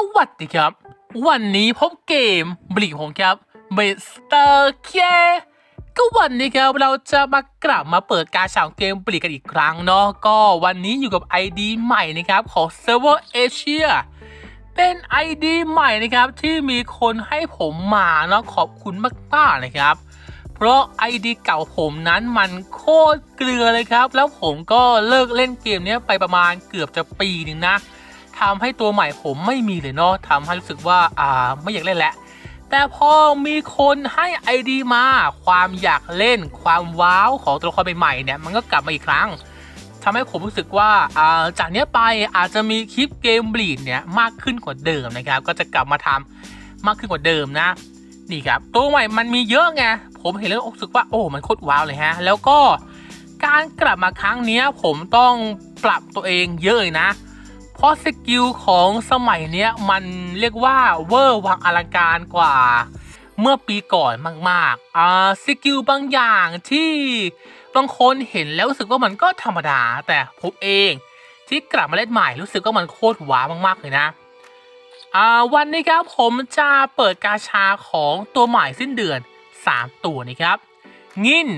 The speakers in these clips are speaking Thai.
สวัสดีครับ วันนี้พบเกมบลิกผมครับเบสเตอร์เคก็วันนี้ครับเราจะมากลับมาเปิดการฉางเกมบลิกกันอีกครั้งเนาะก็วันนี้อยู่กับ ID ใหม่นะครับของเซิร์ฟเวอร์เอเชียเป็น ID ใหม่นะครับที่มีคนให้ผมมาเนาะขอบคุณมากๆนะครับ เพราะ ID เก่าผมนั้นมันโคตรเกลือเลยครับ แล้วผมก็เลิกเล่นเกมนี้ไปประมาณเกือบจะปีหนึ่งนะ ทำให้ตัวใหม่ผมไม่มีเลยเนาะทำให้รู้สึกว่าอ่าไม่อยากเล่นแล้วแต่พอมีคนให้ ID มา ความอยากเล่น ความว้าวของตัวละครใหม่ๆเนี่ยมันก็กลับมาอีกครั้งทำให้ผมรู้สึกว่าอ่าจากเนี้ยไปอาจจะมีคลิปเกมบลีดเนี่ยมากขึ้นกว่าเดิมนะครับ ก็จะกลับมาทำมากขึ้นกว่าเดิมนะนี่ครับตัวใหม่มันมีเยอะไงผมเห็นแล้วรู้สึกว่าโอ้มันโคตรว้าวเลยฮะ แล้วก็การกลับมาครั้งนี้ผมต้องปรับตัวเองเยอะเลยนะเพราะสกิลของสมัยเนี้ยมันเรียกว่าเวอร์วังอลังการกว่าเมื่อปีก่อนมากๆอ่าสกิลบางอย่างที่บางคนเห็นแล้วรู้สึกว่ามันก็ธรรมดา แต่ผมเองที่กลับมาเล่นใหม่รู้สึกว่ามันโคตรว้ามากๆเลยนะอ่าวันนี้ครับผมจะเปิดกาชาของตัวใหม่สิ้นเดือน 3 ตัวนี้ครับ งิน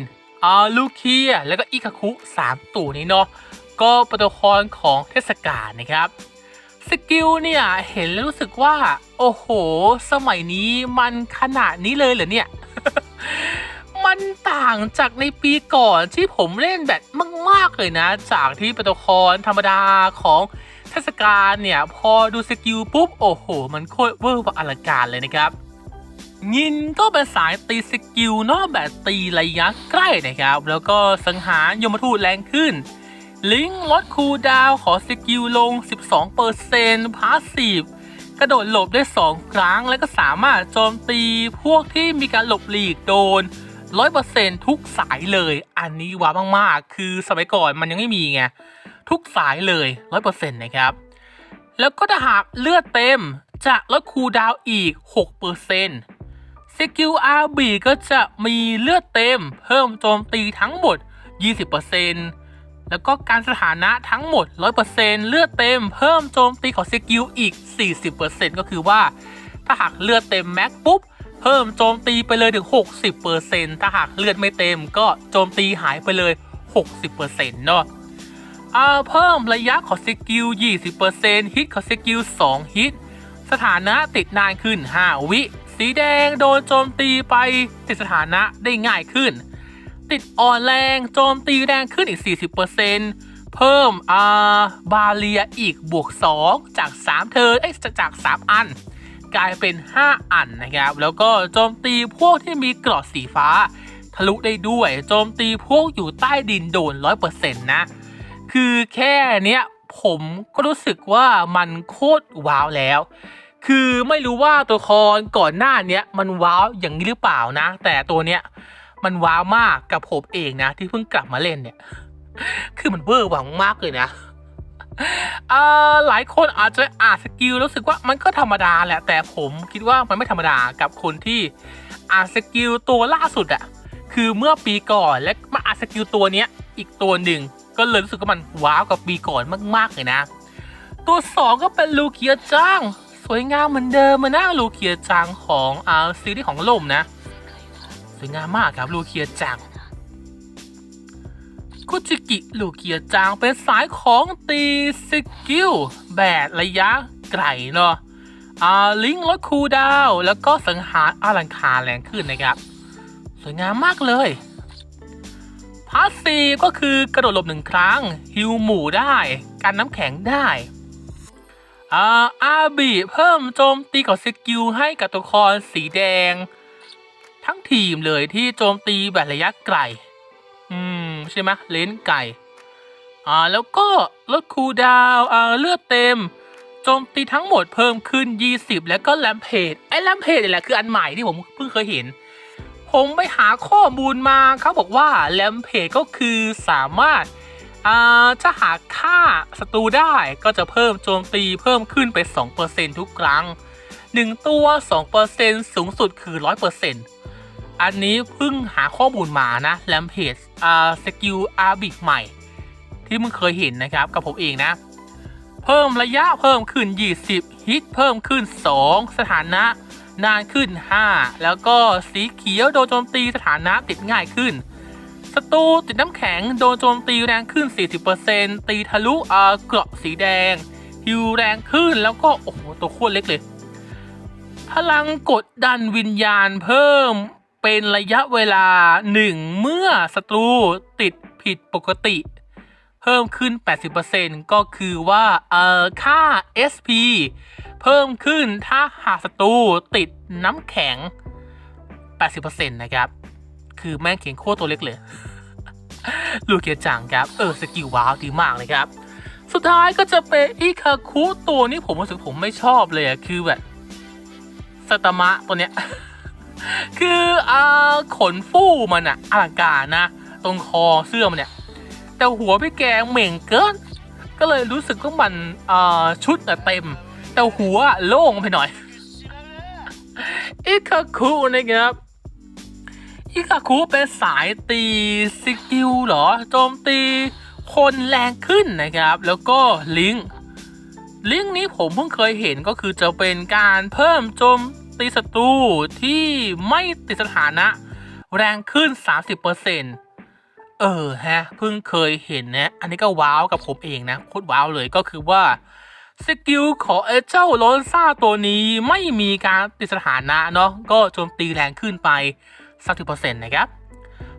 อ่าลูเคียแล้วก็อิคาคุ 3 ตัวนี้เนาะ ก็ป็นตัวละครของเทศกาลนะครับสกิลเนี่ยเห็นแล้วรู้สึกว่า โอ้โห สมัยนี้มันขนาดนี้เลยเหรอเนี่ย มันต่างจากในปีก่อนที่ผมเล่นแบบมากๆเลยนะ จากที่ป็นตัวละครธรรมดาของเทศกาลเนี่ย พอดูสกิลปุ๊บ โอ้โห มันโคตรเวอร์วังอลังการเลยนะครับยินก็เป็นสายตีสกิลเนอกแบบตีระยะใกล้นะครับ แล้วก็สังหารยมทูตแรงขึ้น ลิงลดคูลดาวขอสกิลลง 12%พาสซีฟกระโดดหลบได้ 2 ครั้ง แล้วก็สามารถโจมตีพวกที่มีการหลบหลีกโดน 100%ทุกสายเลย อันนี้ว้าวมากๆ คือสมัยก่อนมันยังไม่มีไง ทุกสายเลย 100%นะครับ แล้วก็ถ้าหากเลือดเต็มจะลดคูลดาวอีก 6%สกิล RB ก็จะมีเลือดเต็ม เพิ่มโจมตีทั้งหมด 20% แล้วก็การสถานะทั้งหมด 100%เลือดเต็มเพิ่มโจมตีของสกิลอีก 40%ก็คือว่า ถ้าหากเลือดเต็มแม็กปุ๊บ เพิ่มโจมตีไปเลยถึง 60%ถ้าหากเลือดไม่เต็มก็โจมตีหายไปเลย 60%เนาะอ่าเพิ่มระยะของสกิล 20%ฮิตของสกิล 2 ฮิต สถานะติดนานขึ้น 5 วิ สีแดงโดนโจมตีไปติดสถานะได้ง่ายขึ้น ติดอ่อนแรง โจมตีแรงขึ้นอีก 40%เพิ่มอาบาเลียอีกบวก 2 จาก 3 เธอเอ้ยจาก 3 อัน กลายเป็น 5 อันนะครับ แล้วก็โจมตีพวกที่มีเกราะสีฟ้า ทะลุได้ด้วย โจมตีพวกอยู่ใต้ดินโดน 100%นะ คือแค่เนี้ยผมก็รู้สึกว่ามันโคตรว้าวแล้ว คือไม่รู้ว่าตัวละครก่อนหน้าเนี้ยมันว้าวอย่างนี้หรือเปล่านะ แต่ตัวเนี้ย มันว้าวมากกับผมเองนะ ที่เพิ่งกลับมาเล่นเนี่ย คือมันเวอร์หวังมากเลยนะอ่าหลายคนอาจจะอ่านสกิลรู้สึกว่ามันก็ธรรมดาแหละ แต่ผมคิดว่ามันไม่ธรรมดากับคนที่อ่านสกิลตัวล่าสุดอะคือเมื่อปีก่อนและมาอ่านสกิลตัวเนี้ยอีกตัวหนึ่งก็เลยรู้สึกว่ามันว้าวกับปีก่อนมากๆเลยนะ ตัวสองก็เป็นลูเคียจังสวยงามเหมือนเดิมมานะลูเคียจังของอ่าซีรีส์ของลมนะ สวยงามมากครับลูเคียจังคุจิกิลูเคียจังเป็นสายของตีสกิลแบบระยะไกลเนาะอ่าลิงก์ลดคูดาวแล้วก็สังหารอลังคารแรงขึ้นนะครับ สวยงามมากเลยพาสซีก็คือกระโดดหลบหนึ่งครั้งฮิวหมู่ได้กันน้ำแข็งได้อ่าอาบีเพิ่มโจมตีกับสกิลให้กับตัวละครสีแดง ทั้งทีมเลยที่โจมตีแบบระยะไกล อืม ใช่ไหมเลนไก่อ่าแล้วก็ลดคูดาวอ่าเลือดเต็ม โจมตีทั้งหมดเพิ่มขึ้น 20 แล้วก็แลมเพจไอ้แลมเพจนี่แหละคืออันใหม่ที่ผมเพิ่งเคยเห็น ผมไปหาข้อมูลมาเขาบอกว่าแลมเพจก็คือสามารถอ่าถ้าหากฆ่าศัตรูได้ก็จะเพิ่มโจมตีเพิ่มขึ้นไป 2%ทุกครั้ง 1 ตัว 2%สูงสุดคือ 100% อันนี้เพิ่งหาข้อมูลมานะแลมเพจอ่าสกิลอาร์บิกใหม่ ที่มึงเคยเห็นนะครับกับผมเองนะ เพิ่มระยะเพิ่มขึ้น 20 ฮิตเพิ่มขึ้น 2 สถานะนานขึ้น 5 แล้วก็สีเขียวโดนโจมตีสถานะติดง่ายขึ้นศัตรูติดน้ำแข็งโดนโจมตีแรงขึ้น 40%ตีทะลุเอ่อเกราะสีแดงฮิวแรงขึ้นแล้วก็โอ้โหตัวโคตรเล็กเลย พลังกดดันวิญญาณเพิ่ม เป็นระยะเวลา 1 เมื่อศัตรูติดผิดปกติ เพิ่มขึ้น 80%ก็คือว่าเอ่อค่า SP เพิ่มขึ้นถ้าหากศัตรูติดน้ำแข็ง 80%นะครับ คือแม่งเขียนโคตรตัวเล็กเลย ลูกเกียจังครับ เออ สกิลว้าวดีมากเลยครับ สุดท้ายก็จะเป็นอิคาคุตัวนี้ผมรู้สึกผมไม่ชอบเลยอะคือแบบสตมะตัวเนี้ย คืออ่าขนฟู่มันอะอลังการนะ ตรงคอเสื้อมันเนี่ย แต่หัวพี่แกเหม่งเกิน ก็เลยรู้สึกว่ามันอ่าชุดอะเต็ม แต่หัวโล่งไปหน่อยอิคาคุนะครับอิคาคุเป็นสายตีสกิลเหรอ โจมตีคนแรงขึ้นนะครับ แล้วก็ลิงลิงนี้ผมเพิ่งเคยเห็นก็คือจะเป็นการเพิ่มโจม ตีศัตรูที่ไม่ติดสถานะ แรงขึ้น 30%เออฮะเพิ่งเคยเห็นนะ อันนี้ก็ว้าวกับผมเองนะโคตรว้าวเลยก็คือว่าสกิลของไอ้เจ้าโลนซ่าตัวนี้ไม่มีการติดสถานะเนาะก็โจมตีแรงขึ้นไป30%นะครับ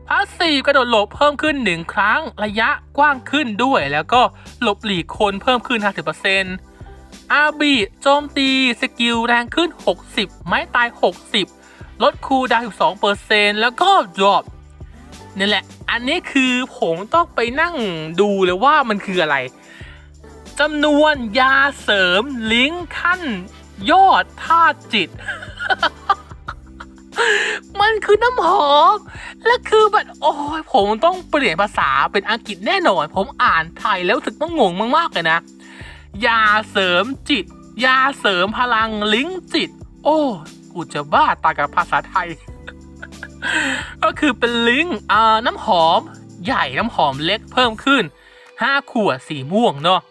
พาสซีฟกระโดดหลบเพิ่มขึ้น 1 ครั้งระยะกว้างขึ้นด้วย แล้วก็หลบหลีกคนเพิ่มขึ้น 50% อาบีโจมตีสกิลแรงขึ้น 60 ไม้ตาย 60 ลดคูดาวน์อีก2%แล้วก็ drop นี่แหละ อันนี้คือผมต้องไปนั่งดูเลยว่ามันคืออะไรจำนวนยาเสริมลิงก์ขั้น ยอดธาตุจิต มันคือน้ำหอม และคือแบบโอ้ยผมต้องเปลี่ยนภาษาเป็นอังกฤษแน่นอน ผมอ่านไทยแล้วรู้สึกต้องงงมากๆเลยนะ ยาเสริมจิต ยาเสริมพลังลิงก์จิต โอ้กูจะบ้าตากับภาษาไทย ก็คือเป็นลิงก์อ่น้ำหอม ใหญ่น้ำหอมเล็กเพิ่มขึ้น5ขวดสีม่วงเนาะ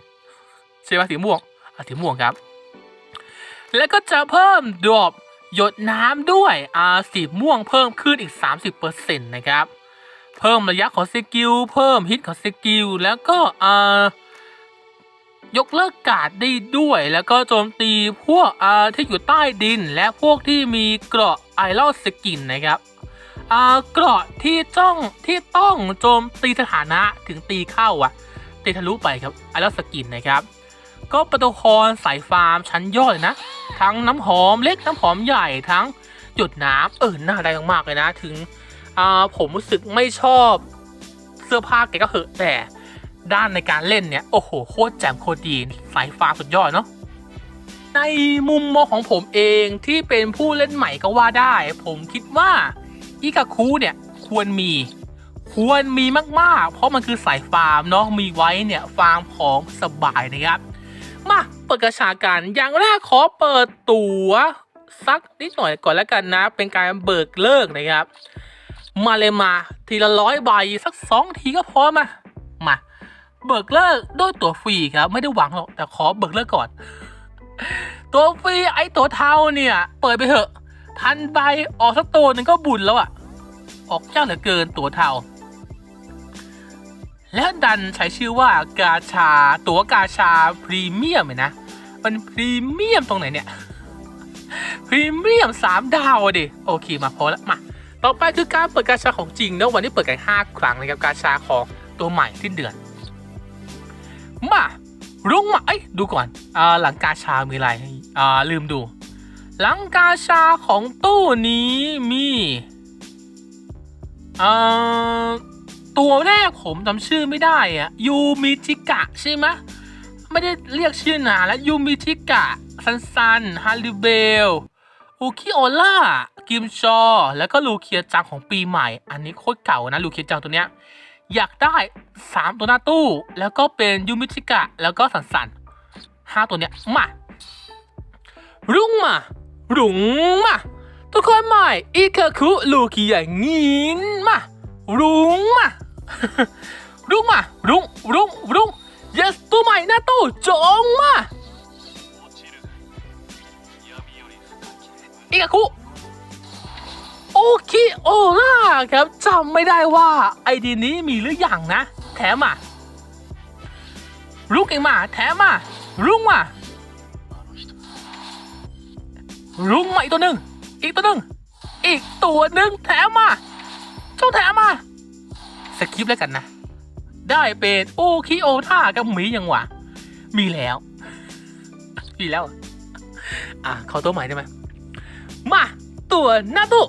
ใช่ไหมสีม่วงอะสีม่วงครับ แล้วก็จะเพิ่มดรอปหยดน้ำด้วยอ่าสีม่วงเพิ่มขึ้นอีก 30%นะครับ เพิ่มระยะของสกิลเพิ่มฮิตของสกิลแล้วก็อ่า ยกเลิกกาดได้ด้วย แล้วก็โจมตีพวกอ่าที่อยู่ใต้ดิน และพวกที่มีเกราะไอรอนสกินนะครับอ่าเกราะที่จ้องที่ต้องโจมตีสถานะถึงตีเข้าอะตีทะลุไปครับไอรอนสกินนะครับก็ประตูครสายฟาร์มชั้นยอดเลยนะ ทั้งน้ำหอมเล็กน้ำหอมใหญ่ทั้งหยดน้ำเออหน่าได้มากๆเลยนะ ถึงอ่าผมรู้สึกไม่ชอบเสื้อผ้าแกก็เหอะแต่ ด้านในการเล่นเนี่ย โอ้โห โคตรแจ่มโคตรดีสายฟาร์มสุดยอดเนาะในมุมมองของผมเองที่เป็นผู้เล่นใหม่ก็ว่าได้ ผมคิดว่าอิกาคุเนี่ยควรมี ควรมีมากๆ เพราะมันคือสายฟาร์มเนาะมีไว้เนี่ยฟาร์มของสบายนะครับ มาเปิดกระชากันอย่างแรกขอเปิดตัวสักนิดหน่อยก่อนแล้วกันนะ เป็นการเบิกเลิกนะครับ มาเลยมา ทีละร้อยใบสักสองทีก็พอมา มา เบิกเลิกด้วยตั๋วฟรีครับ ไม่ได้หวังหรอกแต่ขอเบิกเลิกก่อน ตั๋วฟรีไอ้ตั๋วเทาเนี่ย เปิดไปเถอะ พันใบออกสักตัวหนึ่งก็บุญแล้วอะออกเจ้าเหลือเกินตั๋วเทา และดันใช้ชื่อว่ากาชา ตั๋วกาชาพรีเมียมเลยนะมันพรีเมียมตรงไหนเนี่ยพรีเมียมสามดาวดิโอเคมาพอล้วมาต่อไปคือการเปิดกาชาของจริงนะวันนี้เปิดกัน 5 ครั้งนะครับกาชาของตัวใหม่สิ้นเดือน มารุ่งมาเอ้ยดูก่อนอ่าหลังกาชา มีอะไรอ่าลืมดู หลังกาชาของตู้นี้มีอ่าตัวแรกผมจำชื่อไม่ได้อะยูมิจิกะใช่ไหมไม่ได้เรียกชื่อนานแล้วยูมิจิกะ ซันซันฮาริเบลอูคิโอล่ากิมชอ แล้วก็ลูเคียจังของปีใหม่ อันนี้โคตรเก่านะลูเคียจังตัวเนี้ย อยากได้ 3 ตัวหน้าตู้ แล้วก็เป็นยูมิจิกะ แล้วก็สันสันห้าตัวเนี้ยมารุ่งมารุ่งมาทุกคนใหม่อีเคคุลูคิอย่างงี้มารุ้งมารุ้งมารุ้งรุ้งรุ้ง yes ตัวใหม่หน้าตู้จงมาอีกาคุ คิโอล่าครับจำไม่ได้ว่าไอดีนี้มีหรืออยังนะ แถมมาลุกเองมาแถมมาลุงมาลุงมาอีกตัวหนึ่งอีกตัวหนึ่งอีกตัวหนึ่งแถมมาเจ้าแถมมาสคริปแล้วกันนะ ได้เป็นโอคิโอท่ากับหมียังวะมีแล้ว มีแล้ว อะเขาตัวใหม่ได้ไหมมา ตัวหน้าตุ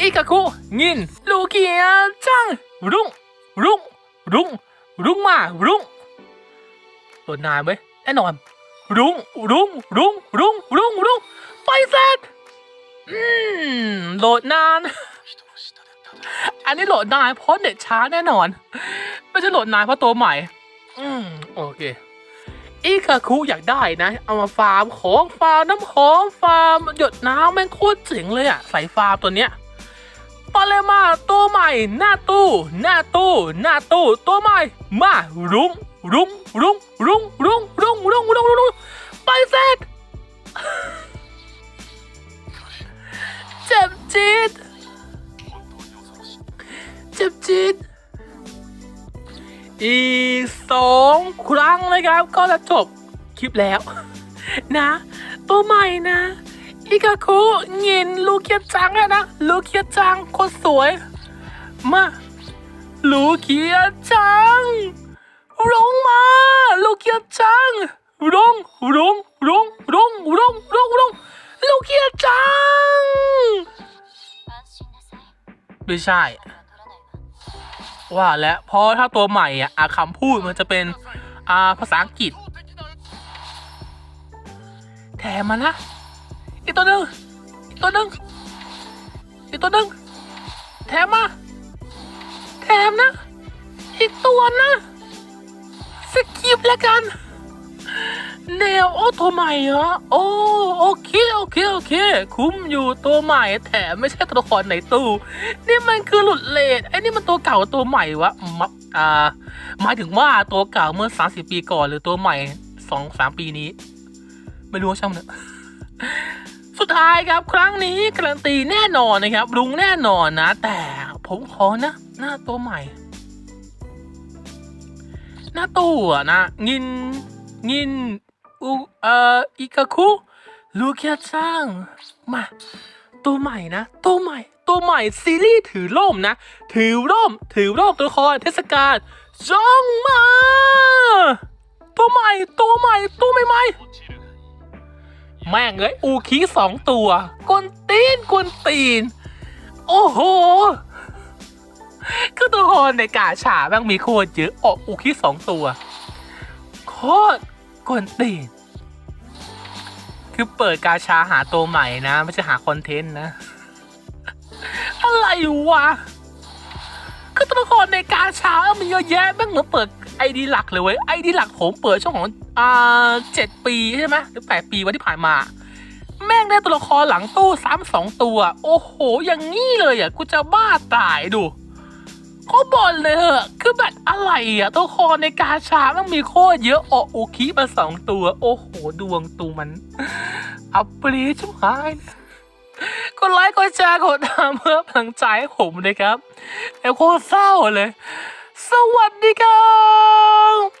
อิกาคุงิน ลูเกียจัง รุงรุงรุงรุงมา รุงโหลดนานไหมแน่นอน รุงรุงรุงรุงรุงรุงไปเสร็จอืมโหลดนาน อันนี้โหลดนานเพราะเน็ตช้าแน่นอน ไม่ใช่โหลดนานเพราะตัวใหม่ อืมโอเคอีคาคุอยากได้นะ เอามาฟาร์มของฟาร์มน้ำหอมฟาร์มหยดน้ำแม่งโคตรเจ๋งเลยอะใส่ฟาร์มตัวเนี้ย ปาเลมาตัวใหม่ หน้าตู้ หน้าตู้ หน้าตู้ ตัวใหม่ มารุงรุงรุงรุงรุงรุงรุงรุงรุงไปเสร็จเจ็บจี๊ดเจ็บจี๊ดอีกสองครั้งนะครับ ก็จะจบคลิปแล้ว นะ ตัวใหม่นะ อิกาคุเงินลูเคียจังอะนะลูเคียจังคนสวย มาลูเคียจังลงมาลูเคียจังลงลงลงลงลงลงลงลูเคียจัง ไม่ใช่ ว่าแล้วเพราะถ้าตัวใหม่อะอะคำพูดมันจะเป็นอาภาษาอังกฤษ แถมมานะ อีกตัวหนึ่งอีกตัวหนึ่งอีกตัวหนึ่งแถมมาแถมนะ อีกตัวนะสกิปแล้วกันแนวโอ้ตัวใหม่เหรอโอ้โอเคโอเคโอเค คุ้มอยู่ตัวใหม่แถมไม่ใช่ตัวละครในตู้นี่มันคือหลุดเลทไอ้นี่มันตัวเก่าตัวใหม่วะมะอ่าหมายถึงว่าตัวเก่าเมื่อ 30 ปีก่อนหรือตัวใหม่ 2-3 ปีนี้ ไม่รู้ช่างมันอะ สุดท้ายครับ ครั้งนี้การันตีแน่นอนนะครับรุงแน่นอนนะ แต่ผมขอนะ หน้าตัวใหม่ หน้าตู้อะนะงินงินอุเอ่ออิกาคุลูเคียจังมาตัวใหม่นะ ตัวใหม่ ตัวใหม่ซีรีส์ถือร่มนะ ถือร่ม ถือร่มตัวละครเทศกาลจ้องมา ตัวใหม่ ตัวใหม่ ตัวใหม่ๆ แม่งเอ้ยอูคีสองตัวกวนตีนกวนตีน โอ้โหคือตัวละครในกาฉาแม่งมีโคตรเยอะออกอูคีสองตัว โคตรกวนตีน คือเปิดกาชาหาตัวใหม่นะ ไม่ใช่หาคอนเทนต์นะ อะไรวะคือตัวละครในกาชามันเยอะแยะแม่งเหมือนเปิด ไอดีหลักเลยเว้ยไอดีหลักผมเปิดช่วงของอ่าเจ็ดปีใช่ไหมหรือแปดปีวันที่ผ่านมา แม่งได้ตัวละครหลังตู้ซ้ำสองตัว โอ้โห อย่างงี้เลยอะกูจะบ้าตายดูเขาบอลเลยเหอะคือแบบอะไรอะตัวละครในกาชามันมีโคตรเยอะออกอุคิมาสองตัว โอ้โห ดวงตูมัน อัปปรีชิบหายกดไลค์กดแชร์กดตามเพื่อพลังใจให้ผมนะครับแล้วโคตรเศร้าเลย สวัสดีครับ